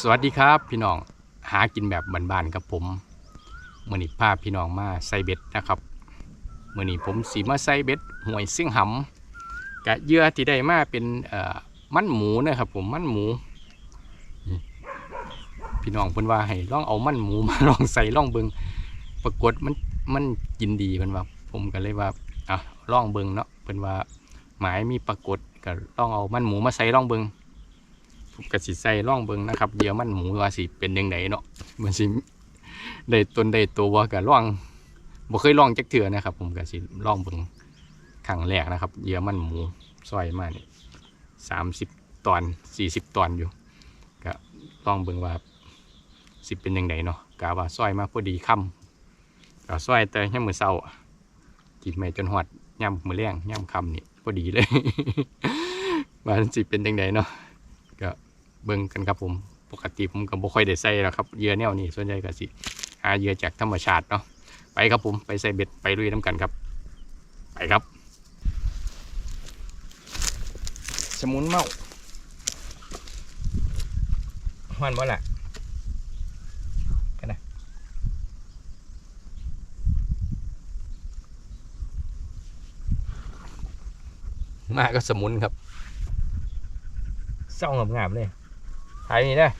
สวัสดีครับพี่น้องหากินแบบบ้านๆกับผมมื่อนี้พาพี่น้องมาใส่เบ็ดนะครับมื่อนี้ผมสีมาใส่เบ็ดหวยซิ่งหำกะเยื่อที่ได้มาเป็นมันหมูนะครับผมมันหมู พี่น้องเพิ่นว่าให้ลองเอามันหมูมาลองใส่ลองเบิงปรากฏมันมันกินดีเพิ่นว่า ผมก็เลยว่าอะลองเบิงเนาะเพิ่นว่าหมายมีปรากฏก็ลองเอามันหมูมาใส่ลองเบิง ผมก็สิใส่ร่องเบิงนะครับเหยื่อมันหมูว่าสิเป็นยังไงเนาะมันสิได้ตนได้ตัวว่าก็ร่องบ่เคยร่องจักเถื่อนะครับ ผมก็สิร่องเบิงครั้งแรกนะครับเหยื่อมันหมูซอยมานี่สามสิบตอนสี่สิบตอนอยู่ก็ร่องเบิงว่าสิเป็นยังไงเนาะกะว่าซอยมาพอดีค่ำก็ซอยแต่ย่ำมือเศร้ากินไม่จนหอดย่ำมือแรงย่ำค่ำนี่พอดีเลยว่ามันสิเป็นยังไงเนาะ เบิ่งกันครับผมปกติผมก็บ่ค่อยได้ใส่แล้วครับเหยื่อแนวนี้ส่วนใหญ่ก็สิหาเหยื่อจากธรรมชาติเนาะไปครับผมไปใส่เบ็ดไปลุยน้ำกันครับ ไปครับ สมุนเมาหวานบ่ล่ะกันนะมาก็สมุนครับเศร้างามๆเลย ถ่ายนี่นะ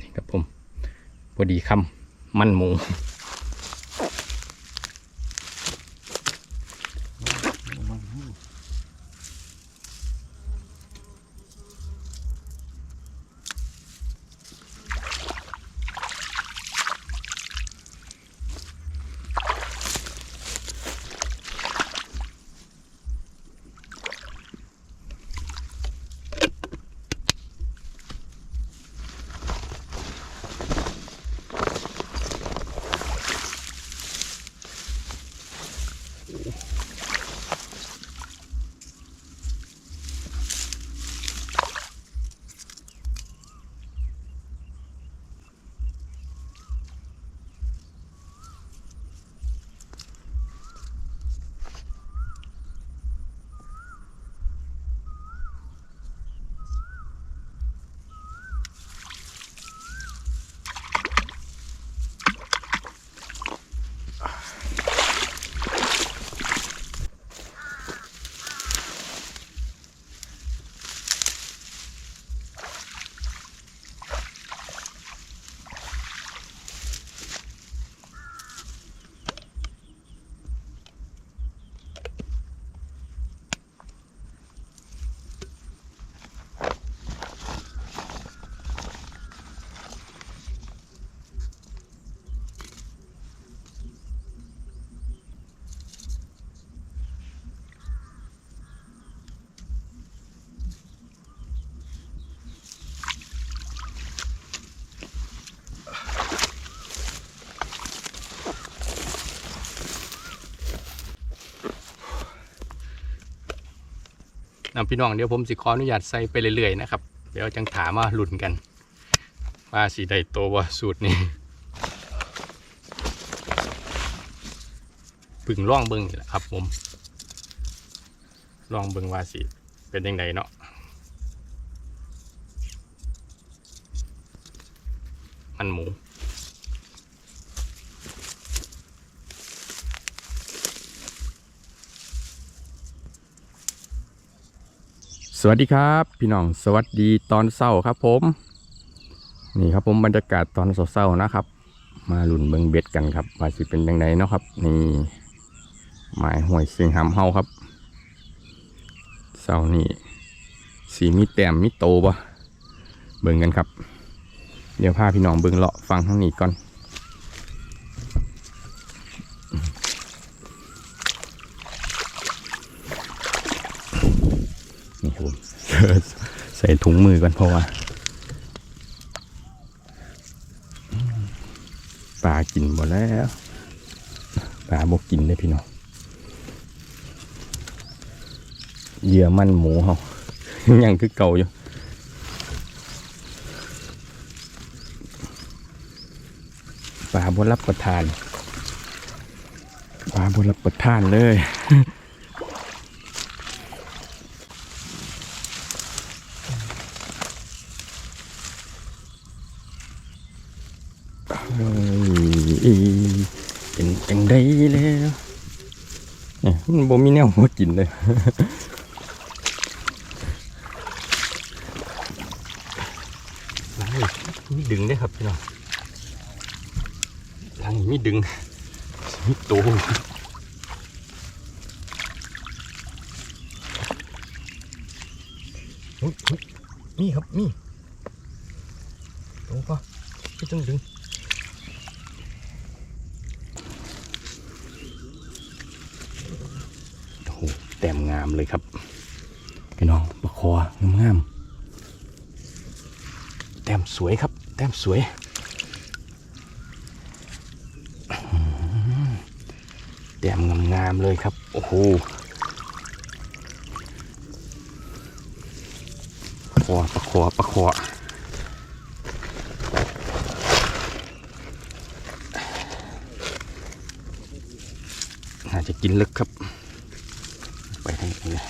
นี่ ครับผมพอดีคำมันหมู นำพี่น้องเดี๋ยวผมสิขออนุญาตใส่ไปเรื่อยๆนะครับ เดี๋ยวจังถามมาหลุนกัน ว่าสีได้โตวะสูตรนี้พึ่งล่องเบิ้งนี่แหละครับผมล่องเบิ้งว่าสิเป็นยังไงเนาะมันหมู สวัสดีครับ พี่น้องสวัสดีตอนเศร้าครับผม นี่ครับผมบรรยากาศตอนเศร้าๆนะครับ มาหลุนเบิงเบ็ดกันครับว่าสิเป็นยังไงเนาะครับ นี่หมายห่วยเสียงหำเฮาครับเศร้านี่สีมีแต้มมีโตปะเบิงกันครับ เดี๋ยวพาพี่น้องเบิงเลาะฟังทั้งนี้ก่อนครับผม ใส่ ถุงมือก่อนเพราะว่าอืมปลากินหมดแล้วปลาบกกินเลยพี่น้องเหยื่อมันหมูเขายังคือเก่าอยู่ปลาบนรับประทานปลาบนรับประทานเลย เอ้ยเป็นจังได้แล้วเนี่มันบ่มีแนวหัวกินเลยมีดึงได้ครับพี่น้องล้างมีดึงมีโตอุ๊ยอุ๊ยมีครับมีโอ้ปะไม่ต้องดึง โอ้โห แต้มงามเลยครับพี่น้องปลาคองามๆแต้มสวยครับ แต้มสวยแต้มงามๆเลยครับ โอ้โหปลาคอปลาคอปลาคอน่าจะกินลึกครับ ไปทางนี้เลย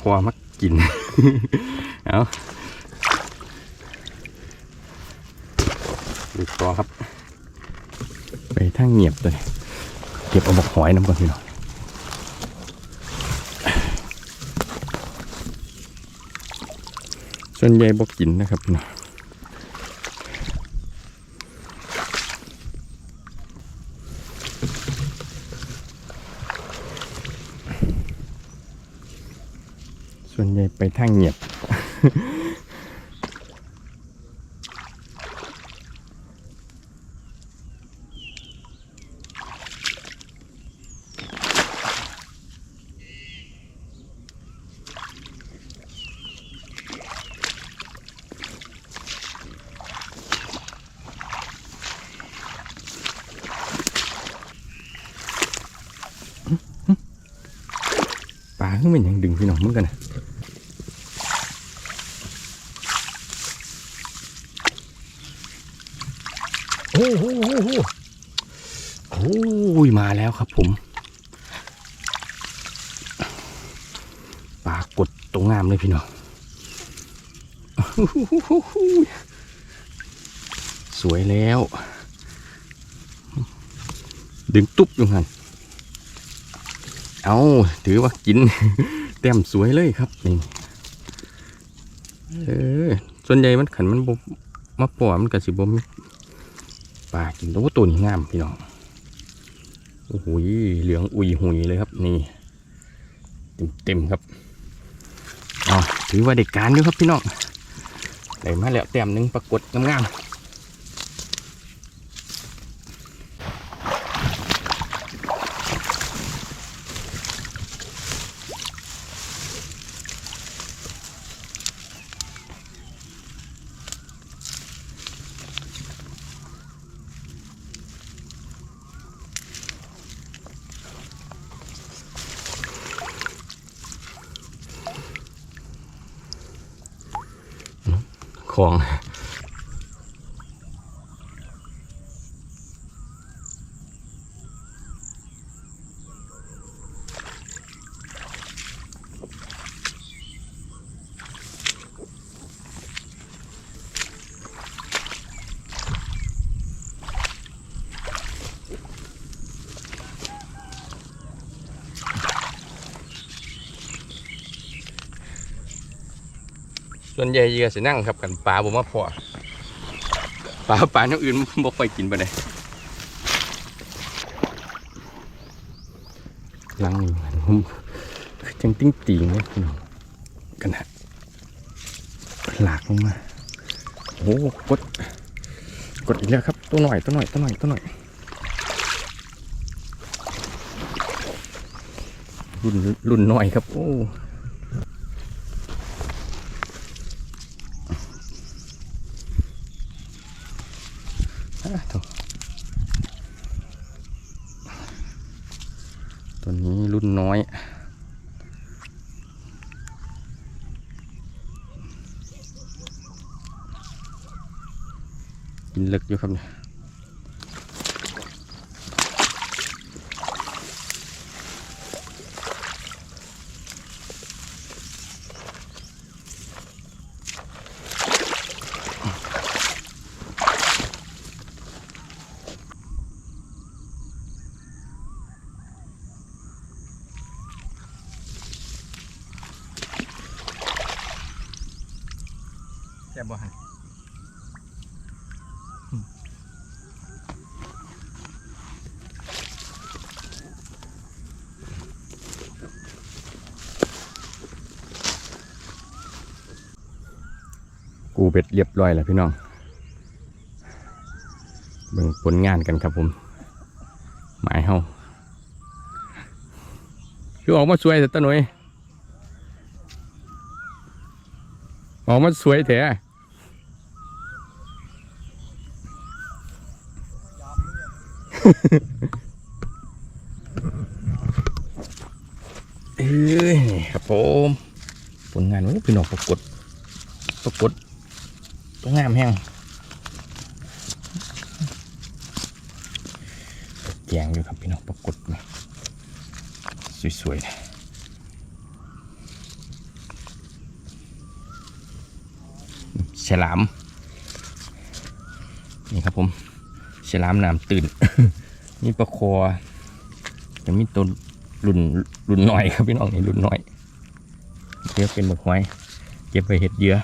คว้ามั กิน เอาดูต่อครับ ไปทางเงียบเลยเก็บเอาบกหอยน้ำก่อนพี่น้องส่วนใหญ่บอกกินนะครับพี่น้องส่ วนใหญ่ไปทางเงียบ ปลาขึ้นเป็นอย่างดึงพี่น้องมึงกันนะโอ้โหโอ้โหโอ้ยมาแล้วครับผมปลากดตรงงามเลยพี่น้องสวยแล้ว ดึงตุ๊บอยู่หันเอาถือว่ากินแต้มสวยเลยครับนี่เออส่วนใหญ่มันขันมันบมาปล่อยมันกับสิบม ปลากินโอ้ตัวนี้งามพี่น้องโอ้โหเหลืองอุยหุยเลยครับนี่ เต็มเต็มครับอ๋อถือว่าเด็กการด้วยครับพี่น้องได้มาแล้วแต้มหนึ่งปรากฏงามๆ ข ส่วนใหญ่เยื่อสินั่งครับกันปลาผมาพอปลาปลาอย่างอื่นบ่ค่อยกินไปเลยลังนี่มันผมคือจังติ้งตีงเนี่ยพี่น้องกันฮะหลากลงมาโอ้โหกดกดอีกแล้วครับตัวหน่อยตัวหน่อยตัวหน่อยตัวหน่อยรุ่นรุ่นหน่อยครับโอ้ะโถ่ตัวนี้รุ่นน้อย กินลึกอยู่ครับเนี่ยแซ่บบ่ฮะ กูเบ็ดเรียบร้อยแล้วพี่น้องเบิ่งผลงานกันครับผม หมายเฮาคือออกมาสวยแต่ต้นหน่อยออกมาสวยแท้เอ้ยครับผม ผลงานวันนี้พี่น้องปรากฏ ตัวงามแห้งแกงอยู่ครับพี่น้องปรากฏไหมสวยๆเลยฉลาม นี่ครับผมฉลามน้ำตื่น นี่ปลาคอจะมีตัวรุ่นรุ่นน้อยครับพี่น้องนี่รุ่นน้อยเรียกเป็นหมกหอยเก็บไปเห็ดเยอะ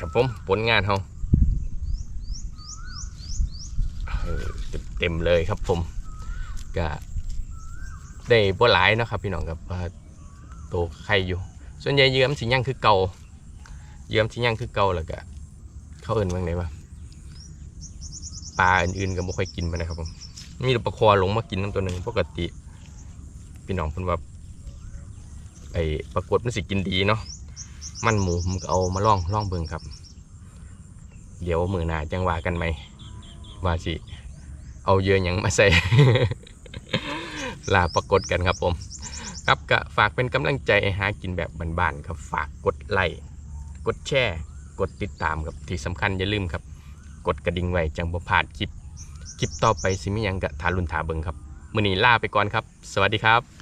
ครับ ผมผลงานเขาเต็มเลยครับผมก็ได้บ่หลายเนาะครับพี่น้องครับโตไข่อยู่ ส่วนใหญ่เยื่อมสิย่างคือเก่าเยื่อมสิย่างคือเก่าแล้วก็เขาเอิ่นว่าไงวะปลาอื่นๆก็บ่ค่อยกินมานะครับผมมีแต่ปลาคอหลงมากินน้ำตัวหนึ่งปกติ พี่น้องพิ่นว่าไอ้ปรากฏมันสิกินดีเนาะมันหมูผมก็เอามาล่องล่องเบิ่งครับ เดี๋ยวมือหน้าจังว่ากันไหมว่าสิ เอาเยอะหยังมาใส่ ลาปรากฏกันครับผม ครับก็ฝากเป็นกำลังใจให้หากินแบบบ้านๆครับ ฝากกดไลค์กดแชร์กดติดตามครับที่สำคัญอย่าลืมครับ กดกระดิ่งไว้จังบ่พลาดคลิป คลิปต่อไปสิมีหยังกะทารุนทาเบิงครับ มือนี้ลาไปก่อนครับ สวัสดีครับ